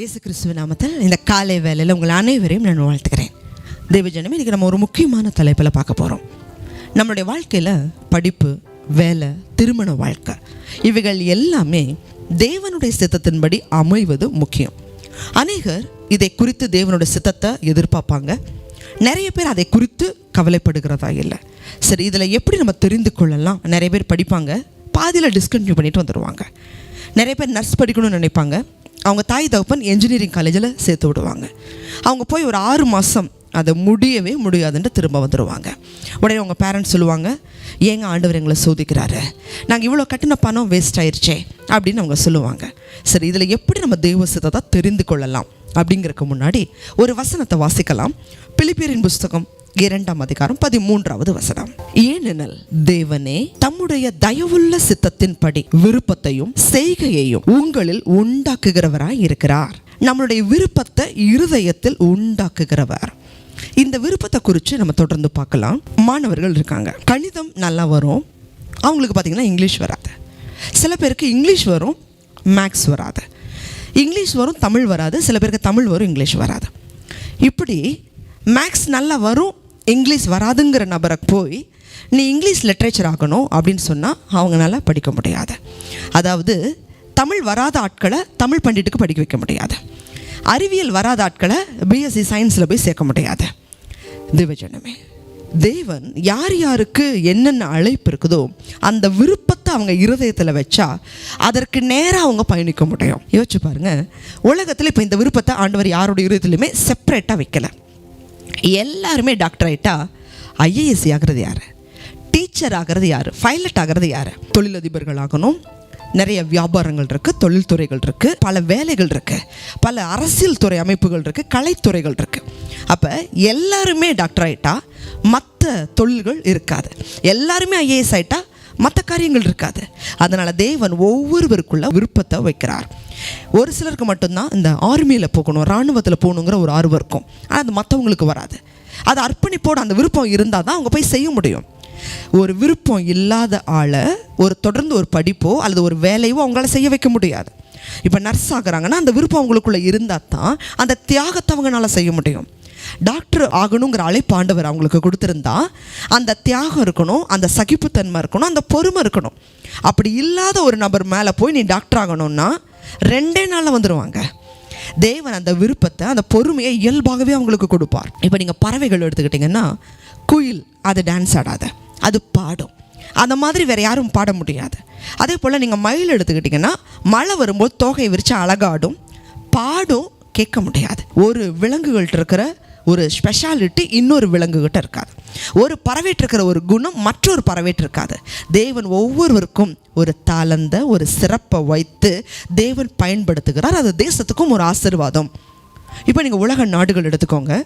இயேசு கிறிஸ்துவ நாமத்தில் இந்த காலை வேலையில் உங்கள் அனைவரையும் நான் வாழ்த்துக்கிறேன் தேவஜனமே இன்றைக்கி நம்ம ஒரு முக்கியமான தலைப்பில் பார்க்க போகிறோம் நம்மளுடைய வாழ்க்கையில் படிப்பு வேலை திருமண வாழ்க்கை இவைகள் எல்லாமே தேவனுடைய சித்தத்தின்படி அமைவது முக்கியம். அநேகர் இதை குறித்து தேவனுடைய சித்தத்தை எதிர்பார்ப்பாங்க. நிறைய பேர் அதை குறித்து கவலைப்படுகிறதா இல்லை. சரி இதில் எப்படி நம்ம தெரிந்து கொள்ளலாம்? நிறைய பேர் படிப்பாங்க. பாதியில் டிஸ்கண்டினியூ பண்ணிட்டு வந்துடுவாங்க நிறைய பேர் நர்ஸ் படிக்கணும்னு நினைப்பாங்க. அவங்க தாய் தகப்பன் என்ஜினியரிங் காலேஜில் சேர்த்து விடுவாங்க. அவங்க போய் ஒரு ஆறு மாதம் அதை முடியவே முடியாதுன்ட்டு திரும்ப வந்துடுவாங்க உடனே அவங்க பேரண்ட்ஸ் சொல்லுவாங்க ஏங்க ஆண்டவர் எங்களை சோதிக்கிறாரு. நாங்கள் இவ்வளோ கட்டின பணம் வேஸ்ட் ஆயிடுச்சே அப்படின்னு அவங்க சொல்லுவாங்க. சரி இதில் எப்படி நம்ம தெய்வ சித்தத்தை தெரிந்து கொள்ளலாம் அப்படிங்கிறதுக்கு முன்னாடி ஒரு வசனத்தை வாசிக்கலாம். பிலிப்பியரின் புஸ்தகம் இரண்டாம் அதிகாரம் பதிமூன்றாவது வசனம். ஏனெனில் தேவனே தம்முடைய தயவுள்ள சித்தத்தின்படி விருப்பத்தையும் செய்கையையும் உங்களில் உண்டாக்குகிறவராய் இருக்கிறார். நம்மளுடைய விருப்பத்தை இருதயத்தில் உண்டாக்குகிறவர். இந்த விருப்பத்தை குறித்து நம்ம தொடர்ந்து பார்க்கலாம். மாணவர்கள் இருக்காங்க. கணிதம் நல்லா வரும். அவங்களுக்கு பார்த்தீங்கன்னா இங்கிலீஷ் வராது. சில பேருக்கு இங்கிலீஷ் வரும் மேக்ஸ் வராது. இங்கிலீஷ் வரும் தமிழ் வராது. சில பேருக்கு தமிழ் வரும் இங்கிலீஷ் வராது. இப்படி மேக்ஸ் நல்லா வரும் இங்கிலீஷ் வராதுங்கிற நபரை போய் நீ இங்கிலீஷ் லிட்ரேச்சர் ஆகணும் அப்படின்னு சொன்னால் அவங்களால படிக்க முடியாது. அதாவது தமிழ் வராத ஆட்களை தமிழ் பண்டிட்டுக்கு படிக்க வைக்க முடியாது. அறிவியல் வராத ஆட்களை பிஎஸ்சி சயின்ஸில் போய் சேர்க்க முடியாது. திவஜனமே தேவன் யார் யாருக்கு என்னென்ன அழைப்பு இருக்குதோ அந்த விருப்பத்தை அவங்க இருதயத்தில் வச்சா அதற்கு நேராக அவங்க பயணிக்க முடியும். யோசிச்சு பாருங்கள் உலகத்தில் இப்போ இந்த விருப்பத்தை ஆண்டவர் யாரோட இருதயத்துலையுமே செப்பரேட்டாக வைக்கல. எல்லாருமே டாக்டர் ஆகிட்டா ஐஏஎஸ் ஆகிறது யார்? டீச்சர் ஆகிறது யார்? பைலட் ஆகிறது யார்? தொழிலதிபர்கள் ஆகணும் நிறைய வியாபாரங்கள் இருக்குது தொழில்துறைகள் இருக்குது பல வேலைகள் இருக்குது பல அரசியல் துறை அமைப்புகள் இருக்குது கலைத்துறைகள் இருக்குது அப்போ எல்லாருமே டாக்டர் ஆகிட்டா மற்ற தொழில்கள் இருக்காது. எல்லாருமே ஐஏஎஸ் ஆகிட்டா மற்ற காரியங்கள் இருக்காது. அதனால் தேவன் ஒவ்வொருவருக்குள்ள விருப்பத்தை வைக்கிறார். ஒரு சிலருக்கு மட்டும்தான் இந்த ஆர்மியில் போகணும் இராணுவத்தில் போகணுங்கிற ஒரு ஆர்வம் இருக்கும். ஆனால் அது மற்றவங்களுக்கு வராது. அது அர்ப்பணிப்போடு அந்த விருப்பம் இருந்தால் தான் அவங்க போய் செய்ய முடியும். ஒரு விருப்பம் இல்லாத ஆளை ஒரு தொடர்ந்து ஒரு படிப்போ அல்லது ஒரு வேலையோ அவங்களால செய்ய வைக்க முடியாது. இப்போ நர்ஸ் ஆகுறாங்கன்னா அந்த விருப்பம் அவங்களுக்குள்ளே இருந்தால் தான் அந்த தியாகத்தை அவங்களால செய்ய முடியும். டாக்டர் ஆகணுங்கிற அழைப்பாண்டவர் அவங்களுக்கு கொடுத்துருந்தா அந்த தியாகம் இருக்கணும் அந்த சகிப்புத்தன்மை இருக்கணும் அந்த பொறுமை இருக்கணும். அப்படி இல்லாத ஒரு நபர் மேலே போய் நீ டாக்டர் ஆகணும்னா ரெண்டே நாளில் வந்துடுவாங்க தேவன் அந்த விருப்பத்தை அந்த பொறுமையை இயல்பாகவே அவங்களுக்கு கொடுப்பார். இப்போ நீங்கள் பறவைகள் எடுத்துக்கிட்டிங்கன்னா குயில் அது டான்ஸ் ஆடாத. அது பாடும். அந்த மாதிரி வேறு யாரும் பாட முடியாது. அதே போல் நீங்கள் மயில் எடுத்துக்கிட்டிங்கன்னா மழை வரும்போது தோகை விரித்து அழகாடும். பாடும் கேட்க முடியாது. ஒரு விலங்குகள்கிட்ட இருக்கிற ஒரு ஸ்பெஷாலிட்டி இன்னொரு விலங்குகிட்ட இருக்காது. ஒரு பறவைட்டிருக்கிற ஒரு குணம் மற்றொரு பறவைட்டிருக்காது தேவன் ஒவ்வொருவருக்கும் ஒரு தாளந்த ஒரு சிறப்பை வைத்து தேவன் பயன்படுத்துகிறார். அது தேசத்துக்கும் ஒரு ஆசீர்வாதம். இப்போ நீங்கள் உலக நாடுகள் எடுத்துக்கோங்க.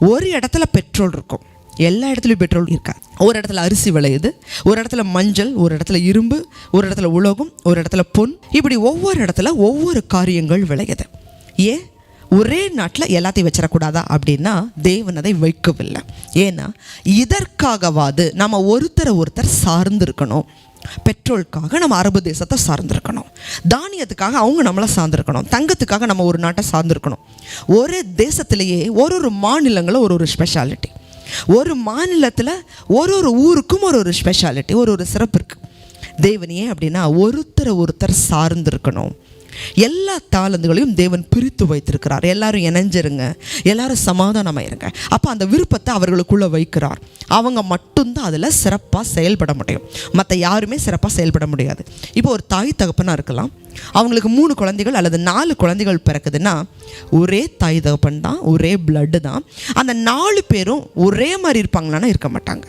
ஒரு இடத்துல பெட்ரோல் இருக்கும். எல்லா இடத்துலையும் பெட்ரோல் இருக்காது. ஒரு இடத்துல அரிசி விளையுது ஒரு இடத்துல மஞ்சள் ஒரு இடத்துல இரும்பு ஒரு இடத்துல உலோகம் ஒரு இடத்துல பொன். இப்படி ஒவ்வொரு இடத்துல ஒவ்வொரு காரியங்கள் விளையுது. ஏன்? ஒரே நாட்டில் எல்லாத்தையும் வச்சிடக்கூடாதா? அப்படின்னா தேவன் அதை வைக்கவில்லை. ஏன்னா இதற்காகவாது நம்ம ஒருத்தரை ஒருத்தர் சார்ந்திருக்கணும். பெட்ரோலுக்காக நம்ம அரபு தேசத்தை சார்ந்திருக்கணும். தானியத்துக்காக அவங்க நம்மளை சார்ந்திருக்கணும். தங்கத்துக்காக நம்ம ஒரு நாட்டை சார்ந்திருக்கணும். ஒரே தேசத்திலேயே ஒரு ஒரு மாநிலங்களும் ஒரு ஒரு ஸ்பெஷாலிட்டி ஒரு மாநிலத்தில் ஒரு ஒரு ஊருக்கும் ஒரு ஒரு ஸ்பெஷாலிட்டி ஒரு ஒரு சிறப்பு இருக்குது தேவன் ஏன் அப்படின்னா ஒருத்தரை ஒருத்தர் சார்ந்திருக்கணும். எல்லா தாளந்துகளையும் தேவன் பிரித்து வைத்திருக்கிறார். எல்லாரும் இணைஞ்சிருங்க. எல்லாரும் சமாதானமாக இருங்க அப்போ அந்த விருப்பத்தை அவர்களுக்குள்ளே வைக்கிறார். அவங்க மட்டும்தான் அதில் சிறப்பாக செயல்பட முடியும். மற்ற யாருமே சிறப்பாக செயல்பட முடியாது. இப்போ ஒரு தாய் தகப்பனாக இருக்கலாம். அவங்களுக்கு மூணு குழந்தைகள் அல்லது நாலு குழந்தைகள் பிறக்குதுன்னா ஒரே தாய் தகப்பன் தான் ஒரே பிளட்டு தான். அந்த நாலு பேரும் ஒரே மாதிரி இருப்பாங்களான்னா இருக்க மாட்டாங்க.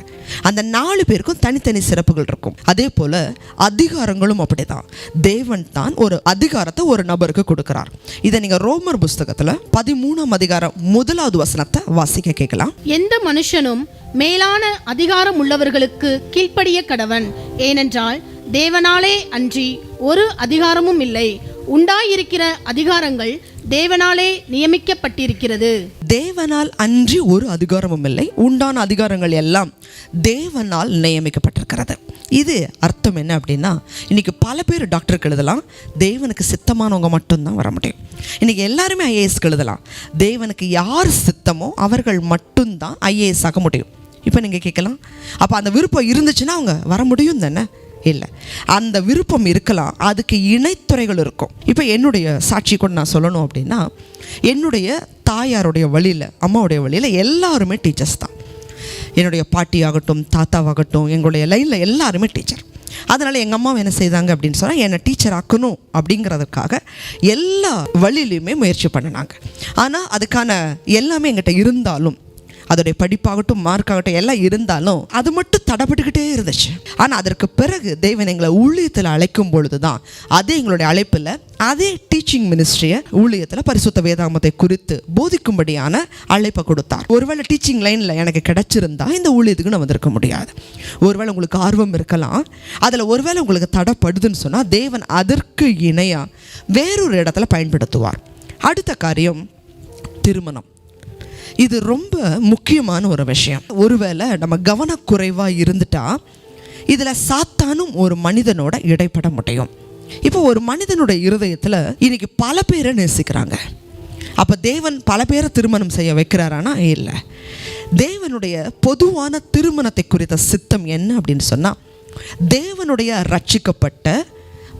அந்த நாலு பேருக்கும் தனித்தனி சிறப்புகள் இருக்கும். அதே போல் அதிகாரங்களும் அப்படிதான். தேவன் தான் ஒரு அதிகாரத்தை ஒரு நபருக்கு கொடுக்குறார். இதை நீங்கள் ரோமர் புஸ்தகத்தில் பதிமூணாம் அதிகாரம் முதலாவது வசனத்தை வாசிக்க கேட்கலாம். எந்த மனுஷனும் மேலான அதிகாரம் உள்ளவர்களுக்கு கீழ்ப்படிய கடவன். ஏனென்றால் தேவனாலே அன்றி ஒரு அதிகாரமும் இல்லை. உண்டாயிருக்கிற அதிகாரங்கள் தேவனாலே நியமிக்கப்பட்டிருக்கிறது. தேவனால் அன்றி ஒரு அதிகாரமும் இல்லை. உண்டான அதிகாரங்கள் எல்லாம் தேவனால் நியமிக்கப்பட்டிருக்கிறது. இது அர்த்தம் என்ன அப்படின்னா இன்றைக்கி பல பேர் டாக்டருக்கு எழுதலாம் தேவனுக்கு சித்தமானவங்க மட்டும்தான் வர முடியும். இன்றைக்கி எல்லாருமே ஐஏஎஸ்க்கு எழுதலாம் தேவனுக்கு யார் சித்தமோ அவர்கள் மட்டும்தான் ஐஏஎஸ் ஆக முடியும். இப்போ நீங்கள் கேட்கலாம் அப்போ அந்த விருப்பம் இருந்துச்சுன்னா அவங்க வர முடியும் தானே? இல்லை. அந்த விருப்பம் இருக்கலாம். அதுக்கு இணைத்துறைகள் இருக்கும். இப்போ என்னுடைய சாட்சி கூட நான் சொல்லணும் அப்படின்னா என்னுடைய தாயாருடைய வழியில் அம்மாவுடைய வழியில் எல்லாருமே டீச்சர்ஸ் தான். என்னுடைய பாட்டியாகட்டும் தாத்தாவாகட்டும் எங்களுடைய லைனில் எல்லாருமே டீச்சர் அதனால் எங்கள் அம்மா என்ன செய்தாங்க அப்படின்னு சொன்னால் என்னை டீச்சர் ஆக்கணும் அப்படிங்கிறதுக்காக எல்லா வழியிலையுமே முயற்சி பண்ணினாங்க. ஆனால் அதுக்கான எல்லாமே எங்கிட்ட இருந்தாலும் அதோடைய படிப்பாகட்டும் மார்க் ஆகட்டும் எல்லாம் இருந்தாலும் அது மட்டும் தடப்பட்டுக்கிட்டே இருந்துச்சு. ஆனால் அதற்கு பிறகு தேவன் எங்களை ஊழியத்தில் அழைக்கும் பொழுது தான் அதே எங்களுடைய அழைப்பில் அதே டீச்சிங் மினிஸ்ட்ரியை ஊழியத்தில் பரிசுத்த வேதாமத்தை குறித்து போதிக்கும்படியான அழைப்பை கொடுத்தார். ஒருவேளை டீச்சிங் லைனில் எனக்கு கிடைச்சிருந்தா இந்த ஊழியத்துக்கு நான் வந்திருக்க முடியாது. ஒருவேளை உங்களுக்கு ஆர்வம் இருக்கலாம். அதில் ஒருவேளை உங்களுக்கு தடைப்படுதுன்னு சொன்னால் தேவன் அதற்கு இணையாக வேறொரு இடத்துல பயன்படுத்துவார். அடுத்த காரியம் திருமணம். இது ரொம்ப முக்கியமான ஒரு விஷயம். ஒருவேளை நம்ம கவனக்குறைவாக இருந்துட்டா இதில் சாத்தானும் ஒரு மனிதனோட இடைப்பட முடியும். இப்போ ஒரு மனிதனுடைய இருதயத்தில் இன்னைக்கு பல பேரை நேசிக்கிறாங்க. அப்போ தேவன் பல பேரை திருமணம் செய்ய வைக்கிறாரானா? இல்லை. தேவனுடைய பொதுவான திருமணத்தை குறித்த சித்தம் என்ன அப்படின்னு சொன்னால் தேவனுடைய ரட்சிக்கப்பட்ட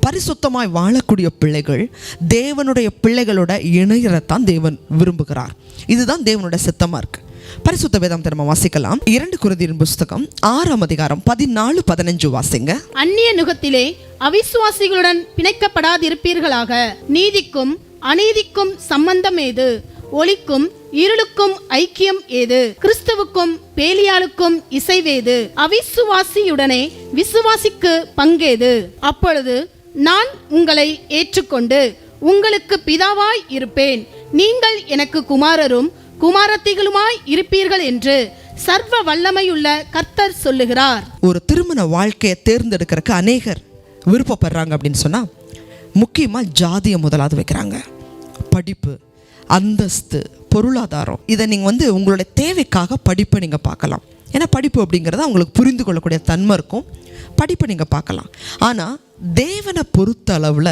பரிசுத்தமாய் வாழக்கூடிய பிள்ளைகள் தேவனுடைய பிள்ளைகளோட இணையறத்தான் தேவன் விரும்புகிறார். இதுதான் தேவனுடைய சித்தமாக இருக்கு. பரிசுத்த வேதம் திரும்ப வாசிக்கலாம். இரண்டு குருதியின் புஸ்தகம் ஆறாம் அதிகாரம் பதினாலு பதினஞ்சு வாசிங்க. அந்நிய நுகத்திலே அவிசுவாசிகளுடன் பிணைக்கப்படாதிருப்பீர்களாக. நீதிக்கும் அநீதிக்கும் சம்பந்தம் ஏது? ஒளிக்கும் இருளுக்கும் ஐக்கியம் ஏது? கிறிஸ்துவுக்கும் பேலியாளுக்கும் இசைவேது? அவிசுவாசியுடனே விசுவாசிக்கு பங்கேது? அப்பொழுது நான் உங்களை ஏற்றுக்கொண்டு உங்களுக்கு பிதாவாய் இருப்பேன். நீங்கள் எனக்கு குமாரரும் குமாரத்திகளுமாய் இருப்பீர்கள் என்று சர்வ வல்லமையுள்ள கர்த்தர் சொல்லுகிறார். ஒரு திருமண வாழ்க்கையை தேர்ந்தெடுக்கிறதுக்கு அநேகர் விருப்பப்படுறாங்க அப்படின்னு சொன்னால் முக்கியமாக ஜாதியை முதலாவது வைக்கிறாங்க. படிப்பு அந்தஸ்து பொருளாதாரம் இதை நீங்கள் வந்து உங்களுடைய தேவைக்காக படிப்பை நீங்கள் பார்க்கலாம். ஏன்னா படிப்பு அப்படிங்கிறத அவங்களுக்கு புரிந்து கொள்ளக்கூடிய தன்மை இருக்கும். படிப்பை நீங்கள் பார்க்கலாம். ஆனால் தேவனை பொறுத்த அளவில்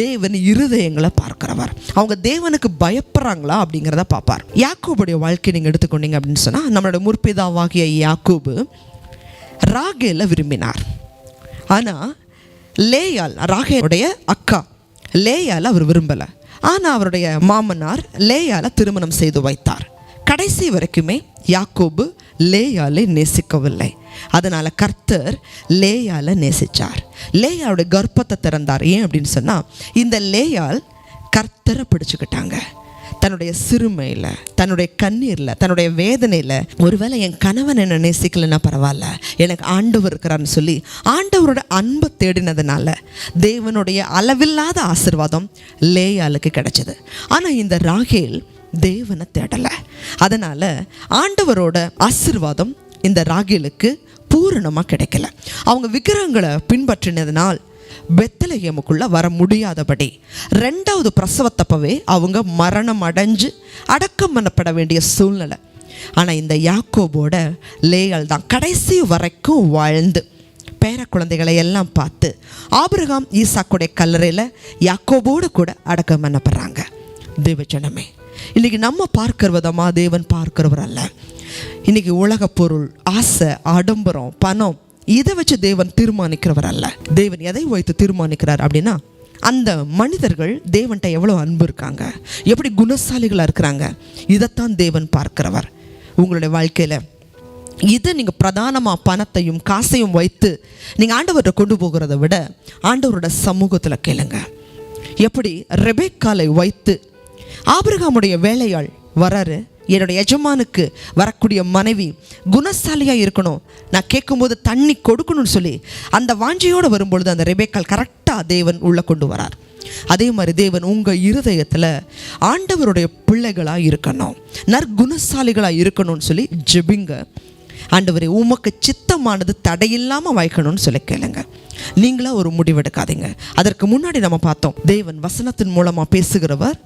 தேவன் இருதயங்களை பார்க்குறவர். அவங்க தேவனுக்கு பயப்படுறாங்களா அப்படிங்கிறத பார்ப்பார். யாக்கூபுடைய வாழ்க்கையை நீங்கள் எடுத்துக்கொண்டீங்க அப்படின்னு சொன்னால் நம்மளோட முற்பிதாவாகிய யாக்கூபு ராகேல விரும்பினார். ஆனால் லேயால் ராகேலுடைய அக்கா லேயால் அவர் விரும்பலை. ஆனால் அவருடைய மாமனார் லேயால திருமணம் செய்து வைத்தார். கடைசி வரைக்குமே யாக்கோபு லேயாலை நேசிக்கவில்லை. அதனால் கர்த்தர் லேயால நேசிச்சார். லேயாவுடைய கர்ப்பத்தை திறந்தார். ஏன் அப்படின்னு சொன்னால் இந்த லேயால் கர்த்தரை பிடிச்சுக்கிட்டாங்க. தன்னுடைய சிறுமையில் தன்னுடைய கண்ணீரில் தன்னுடைய வேதனையில் ஒருவேளை என் கணவன் என்ன நேசிக்கலைன்னா பரவாயில்ல. எனக்கு ஆண்டவர் இருக்கிறான்னு சொல்லி ஆண்டவரோட அன்பை தேடினதுனால தேவனுடைய அளவில்லாத ஆசிர்வாதம் லேயாளுக்கு கிடைச்சது. ஆனால் இந்த ராகேல் தேவனை தேடலை. அதனால் ஆண்டவரோட ஆசிர்வாதம் இந்த ராகிலுக்கு பூரணமாக கிடைக்கல. அவங்க விக்கிரகங்களை பின்பற்றினதுனால் பெத்தலகேமுக்குள்ள வர முடியாதபடி ரெண்டாவது பிரசவத்தப்பவே அவங்க மரணம் அடைஞ்சு அடக்கம் பண்ணப்பட வேண்டிய சூழ்நிலை. ஆனால் இந்த யாக்கோபோட லேயால் தான் கடைசி வரைக்கும் வாழ்ந்து பேர குழந்தைகளை எல்லாம் பார்த்து ஆபிரகாம் ஈசாக்குடைய கல்லறையில் யாக்கோபோடு கூட அடக்கம் பண்ணப்படுறாங்க. தேவஜனமே இன்றைக்கி நம்ம பார்க்கிற விதமாக தேவன் பார்க்கிறவர் அல்ல. இன்றைக்கி உலக பொருள் ஆசை ஆடம்பரம் பணம் இதை வச்சு தேவன் தீர்மானிக்கிறவர் அல்ல. தேவன் எதை வைத்து தீர்மானிக்கிறார் அப்படின்னா அந்த மனிதர்கள் தேவன்கிட்ட எவ்வளோ அன்பு இருக்காங்க எப்படி குணசாலிகளாக இருக்கிறாங்க இதைத்தான் தேவன் பார்க்கிறவர். உங்களுடைய வாழ்க்கையில் இதை நீங்கள் பிரதானமாக பணத்தையும் காசையும் வைத்து நீங்கள் ஆண்டவர்கிட்ட கொண்டு போகிறத விட ஆண்டவரோட சமூகத்தில் கேளுங்க. எப்படி ரெபேக்காலை வைத்து ஆபிரகாமுடைய வேலையாள் வராரு. என்னுடைய எஜமானுக்கு வரக்கூடிய மனைவி குணசாலியாக இருக்கணும். நான் கேட்கும்போது தண்ணி கொடுக்கணும்னு சொல்லி அந்த வாஞ்சியோடு வரும்பொழுது அந்த ரெபேக்கால் கரெக்டாக தேவன் உள்ளே கொண்டு வரார். அதே மாதிரி தேவன் உங்கள் இருதயத்தில் ஆண்டவருடைய பிள்ளைகளாக இருக்கணும். நற்குணசாலிகளாக இருக்கணும்னு சொல்லி ஜெபிங்க. ஆண்டவரே உமக்கு சித்தமானது தடையில்லாமல் வைக்கணும்னு சொல்லி கேளுங்க. நீங்களா ஒரு முடிவெடுக்காதீங்க. அதற்கு முன்னாடி நம்ம பார்த்தோம் தேவன் வசனத்தின் மூலமாக பேசுகிறவர்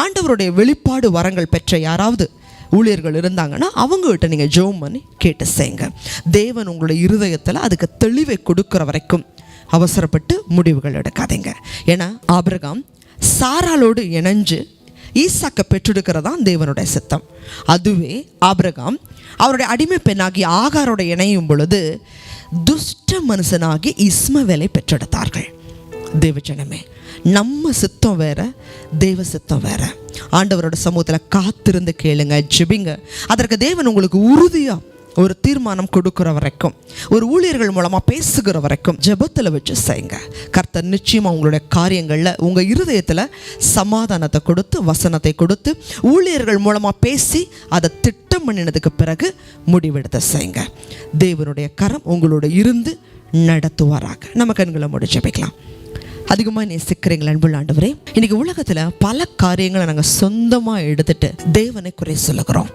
ஆண்டவருடைய வெளிப்பாடு வரங்கள் பெற்ற யாராவது ஊழியர்கள் இருந்தாங்கன்னா அவங்ககிட்ட நீங்கள் ஜோம் பண்ணி கேட்டு செய்யுங்க தேவன் உங்களுடைய இருதயத்தில் அதுக்கு தெளிவை கொடுக்குற வரைக்கும் அவசரப்பட்டு முடிவுகள் எடுக்காதீங்க. ஏன்னா ஆபிரகாம் சாராலோடு இணைஞ்சு ஈசாக்கை பெற்றெடுக்கிறதான் தேவனுடைய சித்தம். அதுவே ஆபிரகாம் அவருடைய அடிமை பெண்ணாகி ஆகாரோட இணையும் பொழுது துஷ்ட மனுஷனாகி இஸ்மவேலை பெற்றெடுத்தார்கள். தேவஜனமே நம்ம சித்தம் வேற தேவ சித்தம் வேற. ஆண்டவரோட சமூகத்தில் காத்திருந்து கேளுங்க ஜெபிங்க. அதற்கு தேவன் உங்களுக்கு உறுதியா ஒரு தீர்மானம் கொடுக்குற வரைக்கும் ஒரு ஊழியர்கள் மூலமாக பேசுகிற வரைக்கும் ஜெபத்தில் வச்சு செய்யுங்க. கர்த்தர் நிச்சயமாக உங்களுடைய காரியங்களில் உங்கள் இருதயத்தில் சமாதானத்தை கொடுத்து வசனத்தை கொடுத்து ஊழியர்கள் மூலமாக பேசி அதை திட்டம் பண்ணினதுக்கு பிறகு முடிவெடுத்து செய்யுங்க. தேவனுடைய கரம் உங்களோட இருந்து நடத்துவாராக. நம்ம கண்களை முடிச்சு வைக்கலாம் அதிகமாக நேசிக்கிறீங்கள் அன்புள்ள ஆண்டவரே. இன்னைக்கு உலகத்தில் பல காரியங்களை நாங்கள் சொந்தமாக எடுத்துட்டு தேவனை குறை சொல்லுகிறோம்.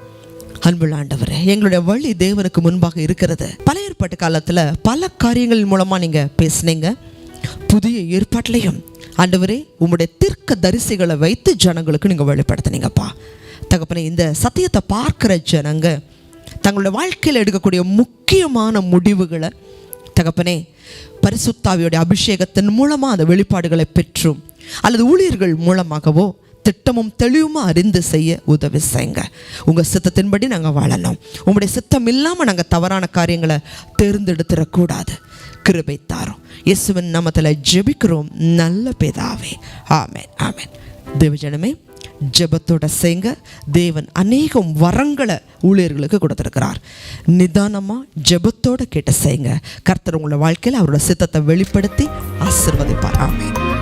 அன்புள்ள ஆண்டவரே எங்களுடைய வழி தேவனுக்கு முன்பாக இருக்கிறது. பல ஏற்பாட்டு காலத்தில் பல காரியங்கள் மூலமாக நீங்கள் பேசுனீங்க. புதிய ஏற்பாட்டிலையும். ஆண்டவரே உங்களுடைய தீர்க்க தரிசிகளை வைத்து ஜனங்களுக்கு நீங்கள் வெளிப்படுத்தினீங்கப்பா. தகப்பனே இந்த சத்தியத்தை பார்க்குற ஜனங்க தங்களுடைய வாழ்க்கையில் எடுக்கக்கூடிய முக்கியமான முடிவுகளை தகப்பனே பரிசுத்தாவியோடைய அபிஷேகத்தின் மூலமாக அந்த வெளிப்பாடுகளை பெற்றும் அல்லது ஊழியர்கள் மூலமாகவோ திட்டமும் தெளிவுமா அறிந்து செய்ய உதவி செய்யுங்க. உங்கள் சித்தத்தின்படி நாங்கள் வாழலாம் உங்களுடைய சித்தம் இல்லாமல் நாங்கள் தவறான காரியங்களை தேர்ந்தெடுத்துடக்கூடாது. கிருபை தாரோம். இயேசுவின் நாமத்தில் ஜெபிக்கிறோம். நல்ல பேதாவே. ஆமேன் ஆமேன். தேவஜனமே ஜெபத்தோட செய்ங்க. தேவன் அநேகம் வரங்களை ஊழியர்களுக்கு கொடுத்துருக்கிறார். நிதானமாக ஜெபத்தோட கேட்ட செய்ங்க. கர்த்தர் உங்களோட வாழ்க்கையில் அவரோட சித்தத்தை வெளிப்படுத்தி ஆசிர்வதிப்பார். ஆமென்.